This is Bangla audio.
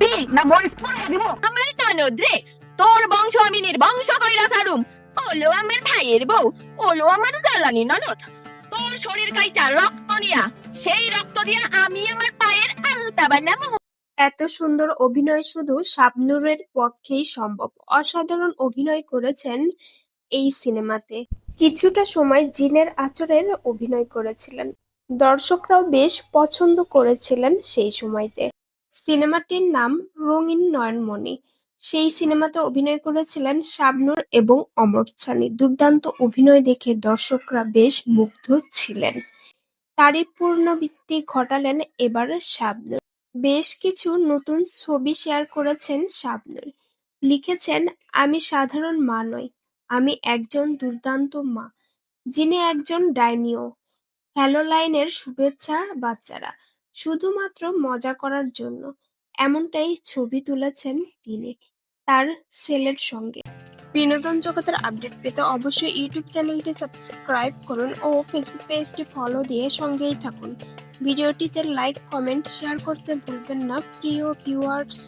দিবি না মরিচ পুড়ে দিব। আমার ননদ রে তোর বংশ আমি নির্বংশ কইরা ছাড়ুম। ওলো আমার ভাইয়ের বউ ওলো আমার জ্বালানি ননদ। তোর শরীর কাইটা রক্ত নিয়া সেই রক্ত দিয়া আমি আমার পায়ের আলতা বানাবো। এত সুন্দর অভিনয় শুধু শাবনূরের পক্ষেই সম্ভব। অসাধারণ অভিনয় করেছেন এই সিনেমাতে। কিছুটা সময় জিনের আচরের অভিনয় করেছিলেন। দর্শকরাও বেশ পছন্দ করেছিলেন সেই সময়তে। সিনেমাটির নাম রঙিন নয়নমণি। সেই সিনেমাতে অভিনয় করেছিলেন শাবনূর এবং অমর ছানি। দুর্দান্ত অভিনয় দেখে দর্শকরা বেশ মুগ্ধ ছিলেন। তারই পূর্ণবৃত্তি ঘটালেন এবার শাবনূর। বেশ কিছু নতুন ছবি শেয়ার করেছেন শাবনূর। লিখেছেন, আমি সাধারণ মা নই, আমি একজন দুর্দান্ত মা, যিনি একজন ডাইনিও হ্যালো লাইনের শুভেচ্ছা বাচ্চারা। শুধুমাত্র মজা করার জন্য, এমনটাই ছবি তুলেছেন তিনি, তার ছেলের সঙ্গে। বিনোদন জগতের আপডেট পেতে অবশ্যই ইউটিউব চ্যানেলটি সাবস্ক্রাইব করুন ও ফেসবুক পেজটি ফলো দিয়ে সঙ্গেই থাকুন। ভিডিওটিতে লাইক, কমেন্ট, শেয়ার করতে ভুলবেন না, প্রিয় ভিউয়ার্স।